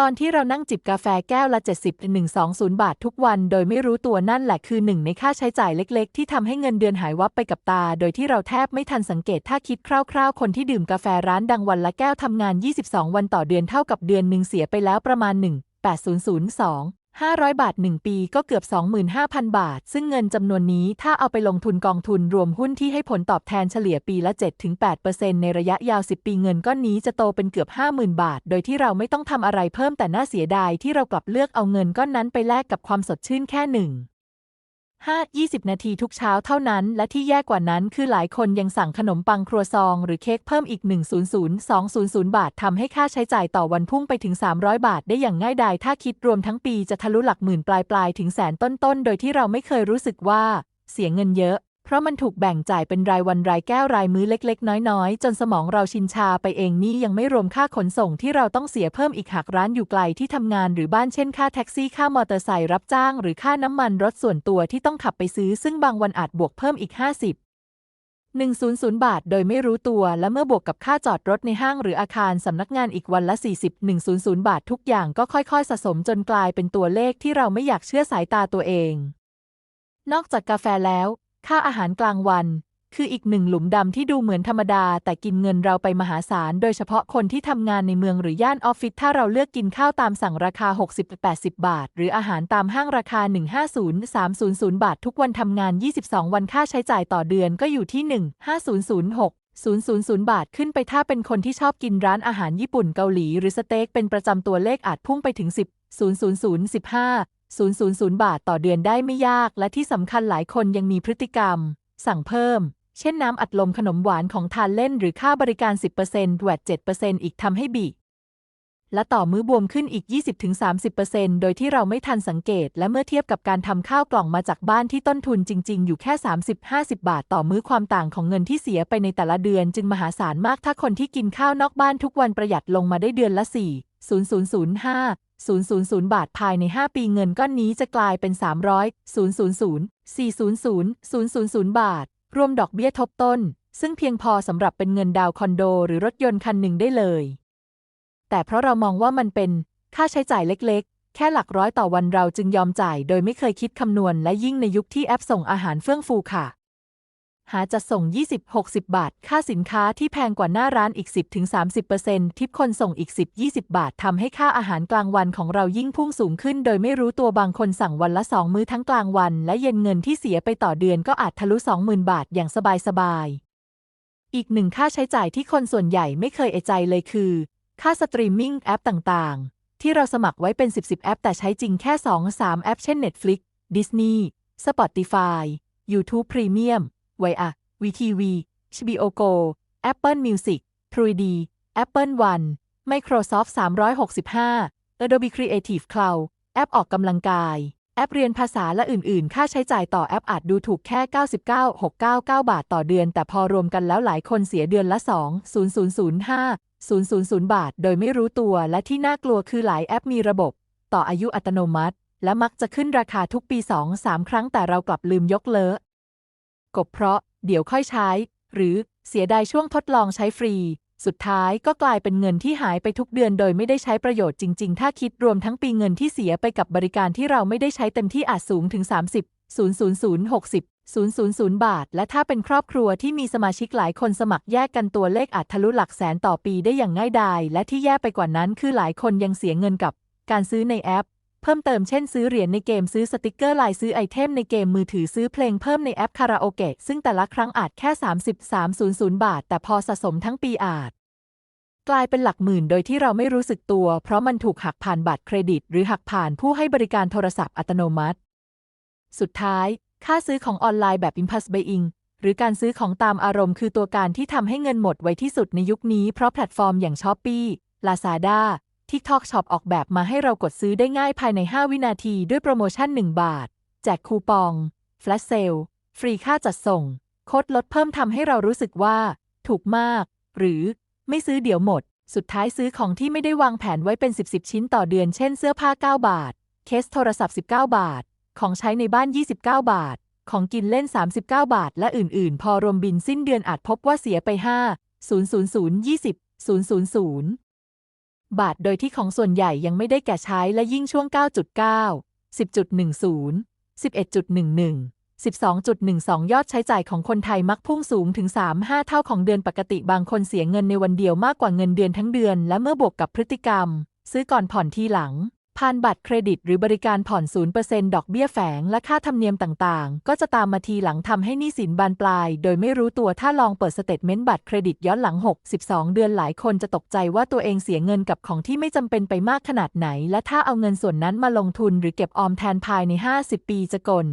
ตอนที่เรานั่งจิบกาแฟแก้วละ 70 120 บาททุกวัน โดยไม่รู้ตัวนั่นแหละคือหนึ่งในค่าใช้จ่ายเล็ก ๆ ที่ทำให้เงินเดือนหายวับไปกับตา โดยที่เราแทบไม่ทันสังเกตถ้าคิดคร่าว ๆ คนที่ดื่มกาแฟร้านดังวันละแก้วทำงาน 22 วันต่อเดือนเท่ากับเดือนหนึ่งเสียไปแล้วประมาณ 1 8002 500 บาท 1 ปีก็เกือบ 25,000 บาท ซึ่งเงินจำนวนนี้ถ้าเอาไปลงทุนกองทุนรวมหุ้นที่ให้ผลตอบแทนเฉลี่ยปีละ 7-8%ในระยะยาว 10 ปีเงินก้อนนี้จะโตเป็นเกือบ 50,000 บาท โดยที่เราไม่ต้องทำอะไรเพิ่มแต่น่าเสียดายที่เรากลับเลือกเอาเงินก้อนนั้นไปแลกกับความสดชื่นแค่หนึ่ง 5 20 นาทีทุกเช้าเท่านั้น และที่แย่กว่านั้นคือหลายคนยังสั่งขนมปังครัวซอง หรือเค้กเพิ่มอีก 100-200 บาททำให้ค่าใช้จ่ายต่อวันพุ่งไปถึง 300 บาทได้อย่างง่ายดาย ถ้าคิดรวมทั้งปีจะทะลุหลักหมื่นปลายปลายถึงแสนต้นๆ โดยที่เราไม่เคยรู้สึกว่า เสียเงินเยอะ เพราะมันถูกแบ่งจ่ายเป็นรายวันรายแก้วรายมื้อเล็ก ๆ น้อยๆ จนสมองเราชินชาไปเองนี่ยังไม่รวมค่าขนส่งที่เราต้องเสียเพิ่มอีกหากร้านอยู่ไกลที่ทำงานหรือบ้านเช่นค่าแท็กซี่ค่ามอเตอร์ไซค์รับจ้าง หรือค่าน้ำมันรถส่วนตัวที่ต้องขับไปซื้อ ซึ่งบางวันอาจบวกเพิ่มอีก 50 100 บาท โดยไม่รู้ตัว และเมื่อบวกกับค่าจอดรถในห้างหรืออาคารสำนักงานอีกวันละ 40 100 บาท ทุกอย่างก็ค่อยๆ สะสมจนกลายเป็นตัวเลขที่เราไม่อยากเชื่อสายตาตัวเอง นอกจากกาแฟแล้ว ค่าอาหารกลางวัน คืออีกหนึ่งหลุมดำที่ดูเหมือนธรรมดา แต่กินเงินเราไปมหาศาล โดยเฉพาะคนที่ทำงานในเมืองหรือย่านออฟฟิศถ้าเราเลือกกินข้าวตามสั่งราคา 60-80 บาท หรืออาหารตามห้างราคา 150-300 บาท ทุกวันทำงาน 22 วันค่าใช้จ่ายต่อเดือนก็อยู่ที่ 15006 000 บาทขึ้นไปถ้าเป็นคนที่ชอบกินร้านอาหารญี่ปุ่นเกาหลี หรือสเต็กเป็นประจำตัวเลขอาจพุ่งไปถึง 10 000 15 000 บาทต่อเดือนได้ไม่ยาก และที่สำคัญหลายคนยังมีพฤติกรรม สั่งเพิ่ม เช่นน้ำอัดลมขนมหวานของทานเล่นหรือค่าบริการ 10%แวด7%อีกทำให้บีและต่อมื้อบวมขึ้นอีก 20-30%โดยที่เราไม่ทันสังเกต และเมื่อเทียบกับการทำข้าวกล่องมาจากบ้านที่ต้นทุนจริง ๆ อยู่แค่ 30-50 บาทต่อมื้อความต่างของเงินที่เสียไปในแต่ละเดือน จึงมหาศาลมากถ้าคนที่กินข้าวนอกบ้านทุกวันประหยัดลงมาได้เดือนละ 4 0005 000 บาทภายใน 5 ปีเงินก้อนนี้จะกลายเป็น 300 000 400 000 บาท รวมดอกเบี้ยทบต้น ซึ่งเพียงพอสำหรับเป็นเงินดาวคอนโดหรือรถยนต์คันหนึ่งได้เลย แต่เพราะเรามองว่ามันเป็นค่าใช้จ่ายเล็กๆ แค่หลักร้อยต่อวันเราจึงยอมจ่าย โดยไม่เคยคิดคำนวณและยิ่งในยุคที่แอปส่งอาหารเฟื่องฟูค่ะ หาจัดส่ง 20-60 บาท ค่าสินค้าที่แพงกว่าหน้าร้านอีก 10-30%ทิปคนส่งอีก 10-20 บาททำให้ค่าอาหารกลางวันของเรายิ่งพุ่งสูงขึ้น โดยไม่รู้ตัวบางคนสั่งวันละ 2 มื้อทั้งกลางวัน และเย็นเงินที่เสียไปต่อเดือนก็อาจทะลุ 20,000 บาทอย่างสบายๆ อีกหนึ่งค่าใช้จ่ายที่คนส่วนใหญ่ไม่เคยเอะใจเลยคือ ค่าสตรีมมิ่งแอปต่างๆ ที่เราสมัครไว้เป็น 10-10 แอป แต่ใช้จริงแค่ 2-3 แอป เช่น Netflix Disney Spotify YouTube Premium ไวอะ VTV HBO Go Apple Music 3D Apple One Microsoft 365 Adobe Creative Cloud แอปออกกำลังกาย แอปเรียนภาษาและอื่น ๆ ค่าใช้จ่ายต่อแอปอาจดูถูกแค่ 99,699 บาทต่อเดือน แต่พอรวมกันแล้วหลายคนเสียเดือนละ 2,0005 000 บาท โดยไม่รู้ตัว และที่น่ากลัวคือหลายแอปมีระบบ ต่ออายุอัตโนมัติ และมักจะขึ้นราคาทุกปี 2-3 ครั้งแต่เรากลับลืมยกเลิก กบเพราะ เดี๋ยวค่อยใช้ หรือเสียดายช่วงทดลองใช้ฟรี สุดท้ายก็กลายเป็นเงินที่หายไปทุกเดือนโดยไม่ได้ใช้ประโยชน์จริง ๆ ถ้าคิดรวมทั้งปีเงินที่เสียไปกับบริการที่เราไม่ได้ใช้เต็มที่อาจสูงถึง 30 000 60 000 บาท และถ้าเป็นครอบครัวที่มีสมาชิกหลายคนสมัครแยกกันตัวเลขอาจทะลุหลักแสนต่อปีได้อย่างง่ายดาย และที่แย่ไปกว่านั้นคือหลายคนยังเสียเงินกับ การซื้อในแอป พิ่มเติมเช่นซื้อเหรียญในเกมซื้อสติกเกอร์ลายซื้อไอเทมในเกมมือถือซื้อเพลงเพิ่มในแอปคาราโอเกะซึ่งแต่ละครั้งอาจแค่ 3300 บาท แต่พอสะสมทั้งปีอาจ กลายเป็นหลักหมื่นโดยที่เราไม่รู้สึกตัว เพราะมันถูกหักผ่านบัตรเครดิต หรือหักผ่านผู้ให้บริการโทรศัพท์อัตโนมัติ สุดท้าย ค่าซื้อของออนไลน์แบบ Impulse Buying หรือการซื้อของตามอารมณ์คือตัวการที่ทำให้เงินหมดไวที่สุดในยุคนี้เพราะแพลตฟอร์มอย่าง Shopee Lazada TikTok Shop ออกแบบมาให้เรากดซื้อได้ง่ายภายใน 5 วินาทีด้วยโปรโมชั่น 1 บาท แจกคูปอง Flash Sale ฟรีค่าจัดส่ง โค้ดลดเพิ่มทำให้เรารู้สึกว่า ถูกมาก หรือไม่ซื้อเดี๋ยวหมด สุดท้ายซื้อของที่ไม่ได้วางแผนไว้เป็น 10 10 ชิ้นต่อเดือน เช่นเสื้อผ้า 9 บาท เคสโทรศัพท์ 19 บาท ของใช้ในบ้าน 29 บาท ของกินเล่น 39 บาท และอื่น ๆ พอรวมบินสิ้นเดือนอาจพบว่าเสียไป 5 0 0 0 20 0 0 0 บาทโดยที่ของส่วนใหญ่ยังไม่ได้แก่ใช้และยิ่งช่วง 9.9 10.10 11.11 12.12 ยอดใช้จ่ายของคนไทยมักพุ่งสูงถึง 3-5 เท่าของเดือนปกติบางคนเสียเงินในวันเดียวมากกว่าเงินเดือนทั้งเดือน และเมื่อบวกกับพฤติกรรม ซื้อก่อนผ่อนทีหลัง ผ่านบัตรเครดิตหรือบริการผ่อน 0%ดอกเบี้ยแฝงและค่าธรรมเนียมต่างๆ ก็จะตามมาทีหลังทำให้หนี้สินบานปลาย โดยไม่รู้ตัวถ้าลองเปิดสเตทเมนต์บัตรเครดิตย้อนหลัง 6-12 เดือนหลายคนจะตกใจว่าตัวเองเสียเงินกับของที่ไม่จำเป็นไปมากขนาดไหน และถ้าเอาเงินส่วนนั้นมาลงทุนหรือเก็บออมแทนภายใน 50 ปีจะกล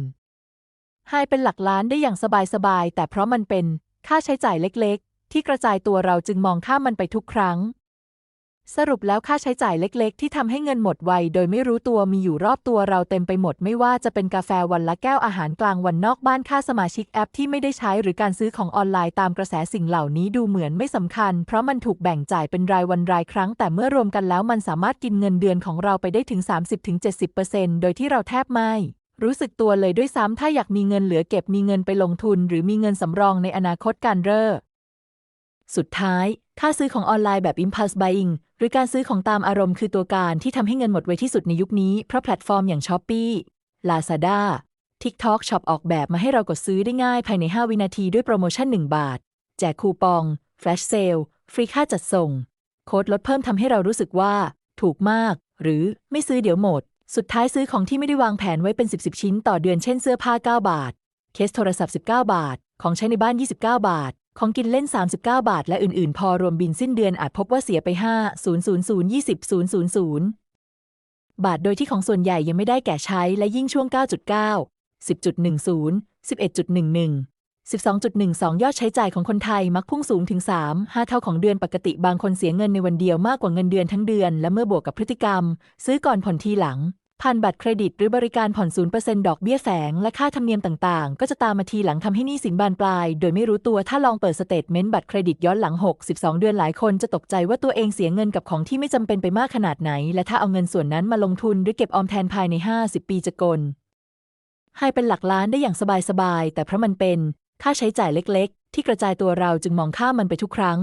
ให้เป็นหลักล้านได้อย่างสบายๆแต่เพราะมันเป็นค่าใช้จ่ายเล็ก ๆ ที่กระจายตัวเราจึงมองข้ามมันไปทุกครั้ง สรุปแล้วค่าใช้จ่ายเล็กๆ ที่ทำให้เงินหมดไวโดยไม่รู้ตัวมีอยู่รอบตัวเราเต็มไปหมดไม่ว่าจะเป็นกาแฟวันละแก้วอาหารกลางวันนอกบ้านค่าสมาชิกแอปที่ไม่ได้ใช้หรือการซื้อของออนไลน์ตามกระแสสิ่งเหล่านี้ดูเหมือนไม่สำคัญ เพราะมันถูกแบ่งจ่ายเป็นรายวันรายครั้ง แต่เมื่อรวมกันแล้วมันสามารถกินเงินเดือนของเราไปได้ถึง 30-70%โดยที่เราแทบไม่รู้สึกตัวเลยด้วยซ้ำถ้าอยากมีเงินเหลือเก็บมีเงินไปลงทุน หรือมีเงินสำรองในอนาคตการเร่อสุดท้าย ค่าซื้อของออนไลน์แบบ impulse buying หรือการซื้อของตามอารมณ์คือตัวการที่ทำให้เงินหมดไวที่สุดในยุคนี้ เพราะแพลตฟอร์มอย่าง Shopee Lazada TikTok Shop ออกแบบมาให้เรากดซื้อได้ง่ายภายใน 5 วินาทีด้วยโปรโมชั่น 1 บาท แจกคูปอง Flash Sale ฟรีค่าจัดส่ง โค้ดลดเพิ่มทำให้เรารู้สึกว่า ถูกมาก หรือไม่ซื้อเดี๋ยวหมด สุดท้ายซื้อของที่ไม่ได้วางแผนไว้เป็น 10 10ชิ้นต่อเดือนเช่นเสื้อผ้า 9 บาท เคสโทรศัพท์ 19 บาท ของใช้ในบ้าน 29 บาท ของกินเล่น 39 บาท และอื่น ๆ พอรวมบินสิ้นเดือนอาจพบว่าเสียไป 5 0 0 0 20 0 0 0 บาท โดยที่ของส่วนใหญ่ยังไม่ได้แก่ใช้และยิ่งช่วง 9.9 10.10 11.11 12.12 ยอดใช้จ่ายของคนไทยมักพุ่งสูงถึง 3 5 เท่าของเดือนปกติบางคนเสียเงินในวันเดียวมากกว่าเงินเดือนทั้งเดือน และเมื่อบวกกับพฤติกรรม ซื้อก่อนผ่อนทีหลัง ผ่านบัตรเครดิตหรือบริการผ่อน0%ดอกเบี้ยแฝงและค่าธรรมเนียมต่างๆ ก็จะตามมาทีหลังทำให้หนี้สินบานปลาย โดยไม่รู้ตัวถ้าลองเปิดสเตทเมนต์บัตรเครดิตย้อนหลัง6-12เดือนหลายคนจะตกใจว่าตัวเองเสียเงินกับของที่ไม่จำเป็นไปมากขนาดไหน และถ้าเอาเงินส่วนนั้นมาลงทุนหรือเก็บออมแทนภายใน 50 ปีจะกลให้เป็นหลักล้านได้อย่างสบายๆแต่เพราะมันเป็นค่าใช้จ่ายเล็ก ๆ ที่กระจายตัวเราจึงมองข้ามมันไปทุกครั้ง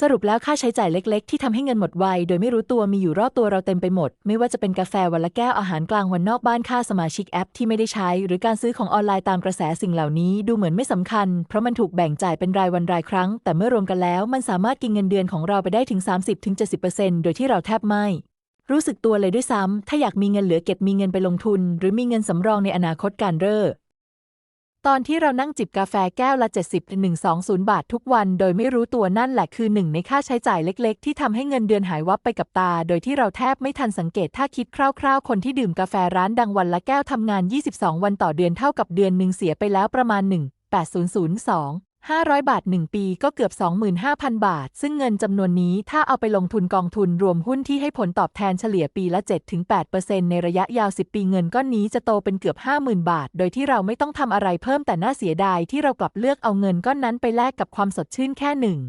สรุปแล้วค่าใช้จ่ายเล็ก ๆ ที่ทำให้เงินหมดไวโดยไม่รู้ตัวมีอยู่รอบตัวเราเต็มไปหมด ไม่ว่าจะเป็นกาแฟวันละแก้วอาหารกลางวันนอกบ้านค่าสมาชิกแอปที่ไม่ได้ใช้ หรือการซื้อของออนไลน์ตามกระแสสิ่งเหล่านี้ดูเหมือนไม่สำคัญ เพราะมันถูกแบ่งจ่ายเป็นรายวันรายครั้ง แต่เมื่อรวมกันแล้วมันสามารถกินเงินเดือนของเราไปได้ถึง 30-70%โดยที่เราแทบไม่รู้สึกตัวเลยด้วยซ้ำถ้าอยากมีเงินเหลือเก็บมีเงินไปลงทุน หรือมีเงินสำรองในอนาคตการเร่อ ตอนที่เรานั่งจิบกาแฟแก้วละ 70-120 บาททุกวัน โดยไม่รู้ตัวนั่นแหละคือหนึ่งในค่าใช้จ่ายเล็กๆ ที่ทำให้เงินเดือนหายวับไปกับตา โดยที่เราแทบไม่ทันสังเกตถ้าคิดคร่าวๆ คนที่ดื่มกาแฟร้านดังวันละแก้วทำงาน 22 วันต่อเดือนเท่ากับเดือนหนึ่งเสียไปแล้วประมาณ 1 8002 500 บาท 1 ปีก็เกือบ 25,000 บาท ซึ่งเงินจำนวนนี้ถ้าเอาไปลงทุนกองทุนรวมหุ้นที่ให้ผลตอบแทนเฉลี่ยปีละ 7-8%ในระยะยาว 10 ปีเงินก้อนนี้จะโตเป็นเกือบ 50,000 บาท โดยที่เราไม่ต้องทำอะไรเพิ่มแต่น่าเสียดายที่เรากลับเลือกเอาเงินก้อนนั้นไปแลกกับความสดชื่นแค่หนึ่ง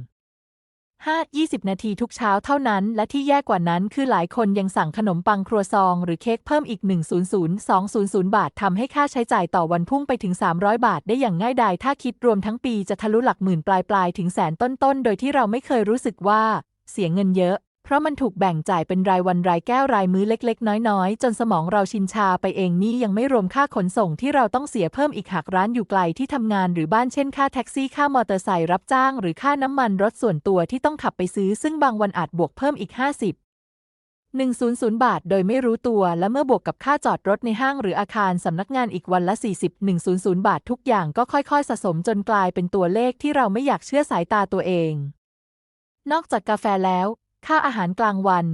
5 20 นาทีทุกเช้าเท่านั้น และที่แย่กว่านั้นคือหลายคนยังสั่งขนมปังครัวซอง หรือเค้กเพิ่มอีก 100-200 บาททำให้ค่าใช้จ่ายต่อวันพุ่งไปถึง 300 บาทได้อย่างง่ายดายถ้าคิดรวมทั้งปีจะทะลุหลักหมื่นปลายปลายๆถึงแสนต้นๆ โดยที่เราไม่เคยรู้สึกว่า เสียเงินเยอะ เพราะมันถูกแบ่งจ่ายเป็นรายวันรายแก้วรายมื้อเล็ก ๆ น้อยๆ จนสมองเราชินชาไปเองนี่ยังไม่รวมค่าขนส่งที่เราต้องเสียเพิ่มอีกหากร้านอยู่ไกลที่ทำงานหรือบ้านเช่นค่าแท็กซี่ค่ามอเตอร์ไซค์รับจ้าง หรือค่าน้ำมันรถส่วนตัวที่ต้องขับไปซื้อ ซึ่งบางวันอาจบวกเพิ่มอีก 50 100 บาท โดยไม่รู้ตัว และเมื่อบวกกับค่าจอดรถในห้างหรืออาคารสำนักงานอีกวันละ 40 100 บาท ทุกอย่างก็ค่อยๆ สะสมจนกลายเป็นตัวเลขที่เราไม่อยากเชื่อสายตาตัวเอง นอกจากกาแฟแล้ว ค่าอาหารกลางวัน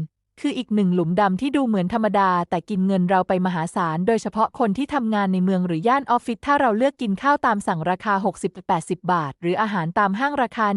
คืออีกหนึ่งหลุมดำที่ดูเหมือนธรรมดา แต่กินเงินเราไปมหาศาล โดยเฉพาะคนที่ทำงานในเมืองหรือย่านออฟฟิศถ้าเราเลือกกินข้าวตามสั่งราคา 60-80 บาท หรืออาหารตามห้างราคา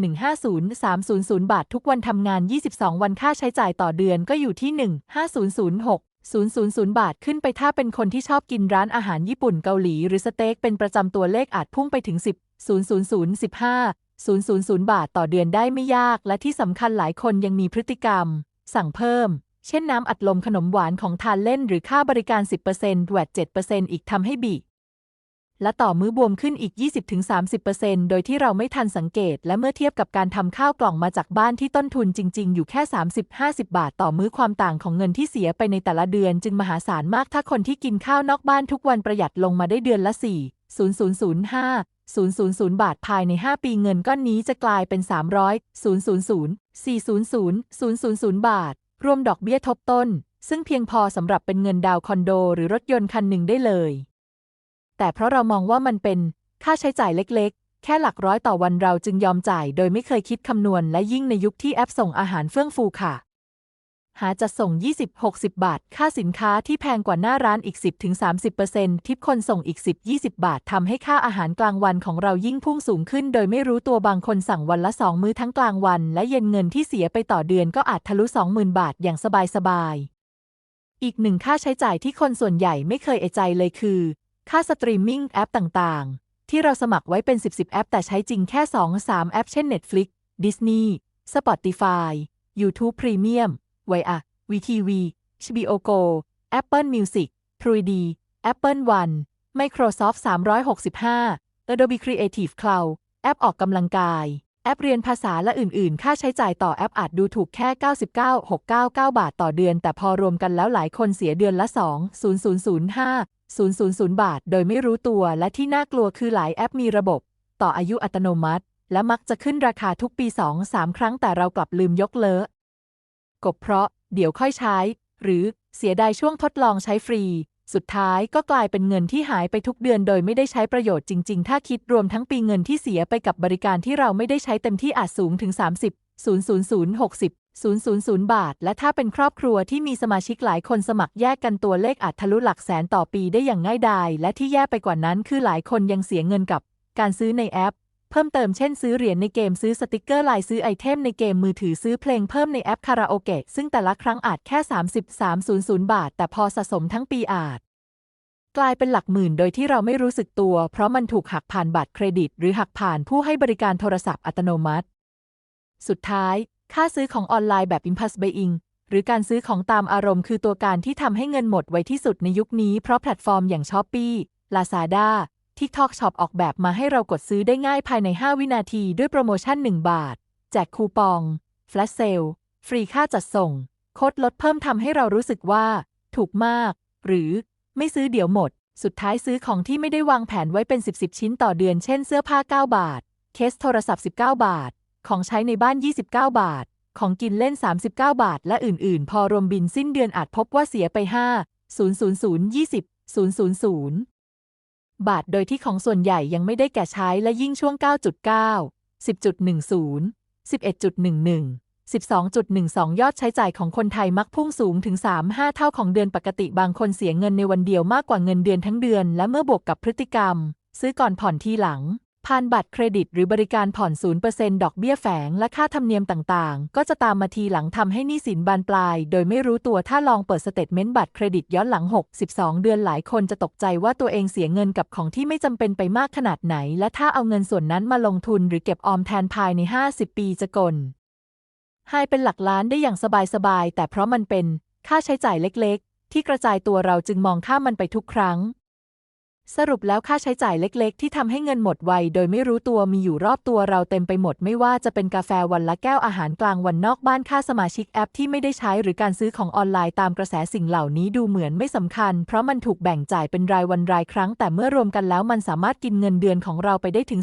150-300 บาท ทุกวันทำงาน 22 วันค่าใช้จ่ายต่อเดือนก็อยู่ที่ 15006 000 บาทขึ้นไปถ้าเป็นคนที่ชอบกินร้านอาหารญี่ปุ่นเกาหลี หรือสเต็กเป็นประจำตัวเลขอาจพุ่งไปถึง 10 000 15 000 บาทต่อเดือนได้ไม่ยาก และที่สำคัญหลายคนยังมีพฤติกรรม สั่งเพิ่ม เช่นน้ำอัดลมขนมหวานของทานเล่น หรือค่าบริการ 10%แวด7%อีกทำให้บีและต่อมื้อบวมขึ้นอีก 20-30%โดยที่เราไม่ทันสังเกต และเมื่อเทียบกับการทำข้าวกล่องมาจากบ้านที่ต้นทุนจริง ๆ อยู่แค่ 30-50 บาทต่อมื้อความต่างของเงินที่เสียไปในแต่ละเดือน จึงมหาศาลมากถ้าคนที่กินข้าวนอกบ้านทุกวันประหยัดลงมาได้เดือนละ 4 0005 000 บาทภายใน 5 ปีเงินก้อนนี้จะกลายเป็น 300 000 400 000 บาท รวมดอกเบี้ยทบต้น ซึ่งเพียงพอสำหรับเป็นเงินดาวคอนโดหรือรถยนต์คันหนึ่งได้เลย แต่เพราะเรามองว่ามันเป็นค่าใช้จ่ายเล็กๆ แค่หลักร้อยต่อวันเราจึงยอมจ่าย โดยไม่เคยคิดคำนวณและยิ่งในยุคที่แอปส่งอาหารเฟื่องฟูค่ะ หาจะส่ง 20-60 บาท ค่าสินค้าที่แพงกว่าหน้าร้านอีก 10-30%ทิปคนส่งอีก 10-20 บาททำให้ค่าอาหารกลางวันของเรายิ่งพุ่งสูงขึ้น โดยไม่รู้ตัวบางคนสั่งวันละ 2 มื้อทั้งกลางวัน และเย็นเงินที่เสียไปต่อเดือนก็อาจทะลุ 20,000 บาทอย่างสบายๆ อีกหนึ่งค่าใช้จ่ายที่คนส่วนใหญ่ไม่เคยเอใจเลยคือ ค่าสตรีมมิ่งแอปต่างๆ ที่เราสมัครไว้เป็น 10-10 แอป แต่ใช้จริงแค่ 2-3 แอป เช่น Netflix Disney Spotify YouTube Premium ไวอะ VTV HBO Go Apple Music 3D Apple One Microsoft 365 Adobe Creative Cloud แอปออกกำลังกาย แอปเรียนภาษาและอื่น ๆ ค่าใช้จ่ายต่อแอปอาจดูถูกแค่ 99,699 บาทต่อเดือน แต่พอรวมกันแล้วหลายคนเสียเดือนละ 2,0005 000 บาท โดยไม่รู้ตัว และที่น่ากลัวคือหลายแอปมีระบบ ต่ออายุอัตโนมัติ และมักจะขึ้นราคาทุกปี 2-3 ครั้งแต่เรากลับลืมยกเลิก กบเพราะ เดี๋ยวค่อยใช้ หรือเสียดายช่วงทดลองใช้ฟรี สุดท้ายก็กลายเป็นเงินที่หายไปทุกเดือนโดยไม่ได้ใช้ประโยชน์จริง ๆ ถ้าคิดรวมทั้งปีเงินที่เสียไปกับบริการที่เราไม่ได้ใช้เต็มที่อาจสูงถึง 30 000 60 000 บาท และถ้าเป็นครอบครัวที่มีสมาชิกหลายคนสมัครแยกกันตัวเลขอาจทะลุหลักแสนต่อปีได้อย่างง่ายดาย และที่แย่ไปกว่านั้นคือหลายคนยังเสียเงินกับ การซื้อในแอป เพิ่มเติมเช่นซื้อเหรียญในเกมซื้อสติกเกอร์ลายซื้อไอเทมในเกมมือถือซื้อเพลงเพิ่มในแอปคาราโอเกะซึ่งแต่ละครั้งอาจแค่ 3300 บาท แต่พอสะสมทั้งปีอาจ กลายเป็นหลักหมื่นโดยที่เราไม่รู้สึกตัว เพราะมันถูกหักผ่านบัตรเครดิต หรือหักผ่านผู้ให้บริการโทรศัพท์อัตโนมัติ สุดท้าย ค่าซื้อของออนไลน์แบบ Impulse Buying หรือการซื้อของตามอารมณ์คือตัวการที่ทำให้เงินหมดไวที่สุดในยุคนี้เพราะแพลตฟอร์มอย่าง Shopee Lazada TikTok Shop ออกแบบมาให้เรากดซื้อได้ง่ายภายใน 5 วินาทีด้วยโปรโมชั่น 1 บาท แจกคูปอง Flash Sale ฟรีค่าจัดส่ง โค้ดลดเพิ่มทำให้เรารู้สึกว่า ถูกมาก หรือไม่ซื้อเดี๋ยวหมด สุดท้ายซื้อของที่ไม่ได้วางแผนไว้เป็น 10 10 ชิ้นต่อเดือน เช่นเสื้อผ้า 9 บาท เคสโทรศัพท์ 19 บาท ของใช้ในบ้าน 29 บาท ของกินเล่น 39 บาท และอื่น ๆ พอรวมบินสิ้นเดือนอาจพบว่าเสียไป 5 0 0 0 20 0 0 0 บาท โดยที่ของส่วนใหญ่ยังไม่ได้แก่ใช้และยิ่งช่วง 9.9 10.10 11.11 12.12 ยอดใช้จ่ายของคนไทยมักพุ่งสูงถึง 3-5 เท่าของเดือนปกติบางคนเสียเงินในวันเดียวมากกว่าเงินเดือนทั้งเดือน และเมื่อบวกกับพฤติกรรม ซื้อก่อนผ่อนทีหลัง ผ่านบัตรเครดิตหรือบริการผ่อน 0%ดอกเบี้ยแฝงและค่าธรรมเนียมต่างๆ ก็จะตามมาทีหลังทำให้หนี้สินบานปลาย โดยไม่รู้ตัวถ้าลองเปิดสเตทเมนต์บัตรเครดิตย้อนหลัง62เดือนหลายคนจะตกใจว่าตัวเองเสียเงินกับของที่ไม่จำเป็นไปมากขนาดไหน และถ้าเอาเงินส่วนนั้นมาลงทุนหรือเก็บออมแทนภายใน 50 ปีจะกลหายเป็นหลักล้านได้อย่างสบายๆแต่เพราะมันเป็นค่าใช้จ่ายเล็ก ๆ ที่กระจายตัวเราจึงมองข้ามมันไปทุกครั้ง สรุปแล้วค่าใช้จ่ายเล็ก ๆ ที่ทำให้เงินหมดไวโดยไม่รู้ตัวมีอยู่รอบตัวเราเต็มไปหมดไม่ว่าจะเป็นกาแฟวันละแก้วอาหารกลางวันนอกบ้านค่าสมาชิกแอปที่ไม่ได้ใช้หรือการซื้อของออนไลน์ตามกระแสสิ่งเหล่านี้ดูเหมือนไม่สำคัญ เพราะมันถูกแบ่งจ่ายเป็นรายวันรายครั้ง แต่เมื่อรวมกันแล้วมันสามารถกินเงินเดือนของเราไปได้ถึง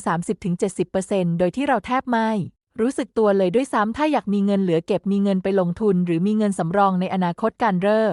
30-70%โดยที่เราแทบไม่รู้สึกตัวเลยด้วยซ้ำถ้าอยากมีเงินเหลือเก็บมีเงินไปลงทุน หรือมีเงินสำรองในอนาคตการเร่